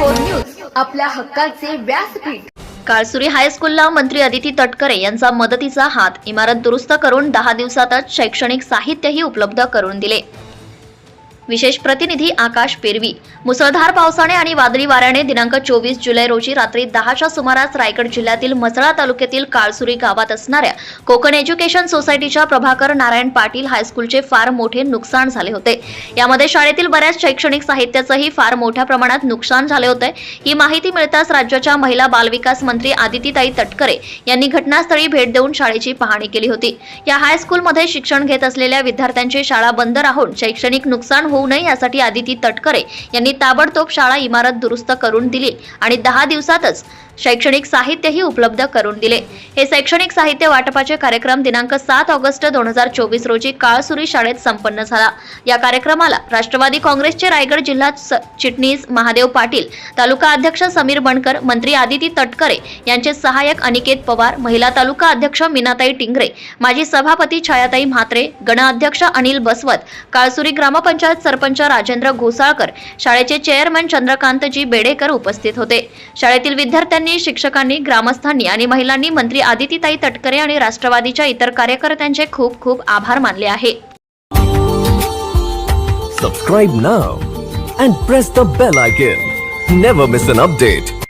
News आपल्या हक्काचे व्यासपीठ. काळसुरी हायस्कूलला मंत्री अदिती तटकरे यांचा मदतीचा हात इमारत दुरुस्त करून दहा दिवसातच शैक्षणिक साहित्यही उपलब्ध करून दिले. विशेष प्रतिनिधी आकाश पेरवी. मुसळधार पावसाने आणि वादळी वाऱ्याने दिनांक चोवीस जुलै रोजी रात्री दहाच्या सुमारास रायगड जिल्ह्यातील मसळा तालुक्यातील काळसुरी गावात असणाऱ्या कोकण एज्युकेशन सोसायटीच्या प्रभाकर नारायण पाटील हायस्कूलचे फार मोठे नुकसान झाले होते. यामध्ये शाळेतील बऱ्याच शैक्षणिक साहित्याचंही फार मोठ्या प्रमाणात नुकसान झाले होते. ही माहिती मिळताच राज्याच्या महिला बालविकास मंत्री आदितीताई तटकरे यांनी घटनास्थळी भेट देऊन शाळेची पाहणी केली होती. या हायस्कूलमध्ये शिक्षण घेत असलेल्या विद्यार्थ्यांची शाळा बंद राहून शैक्षणिक नुकसान होऊ नये यासाठी आदिती तटकरे यांनी ताबडतोब शाळा इमारत दुरुस्त करून दिली आणि दहा दिवसातच शैक्षणिक साहित्यही उपलब्ध करून दिले. हे शैक्षणिक साहित्य वाटपाचे कार्यक्रम दिनांक सात ऑगस्ट दोन हजार चोवीस रोजी काळसुरी शाळेत संपन्न झाला. या कार्यक्रमाला राष्ट्रवादी काँग्रेसचे रायगड जिल्हा स- चिटणीस महादेव पाटील तालुका अध्यक्ष समीर बनकर मंत्री आदिती तटकरे यांचे सहाय्यक अनिकेत पवार महिला तालुका अध्यक्ष मीनाताई टिंगरे माजी सभापती छायाताई म्हात्रे गण अध्यक्ष अनिल बसवत काळसुरी ग्रामपंचायत सरपंच राजेंद्र घोसाळकर शाळेचे चेअरमन चंद्रकांतजी बेडेकर उपस्थित होते. शाळेतील विद्यार्थ्यांनी शिक्षकांनी ग्रामस्थांनी आणि महिलांनी मंत्री आदितीताई तटकरे आणि राष्ट्रवादीच्या इतर कार्यकर्त्यांचे खूप खूप आभार मानले आहे. Subscribe now and press the bell icon never miss an update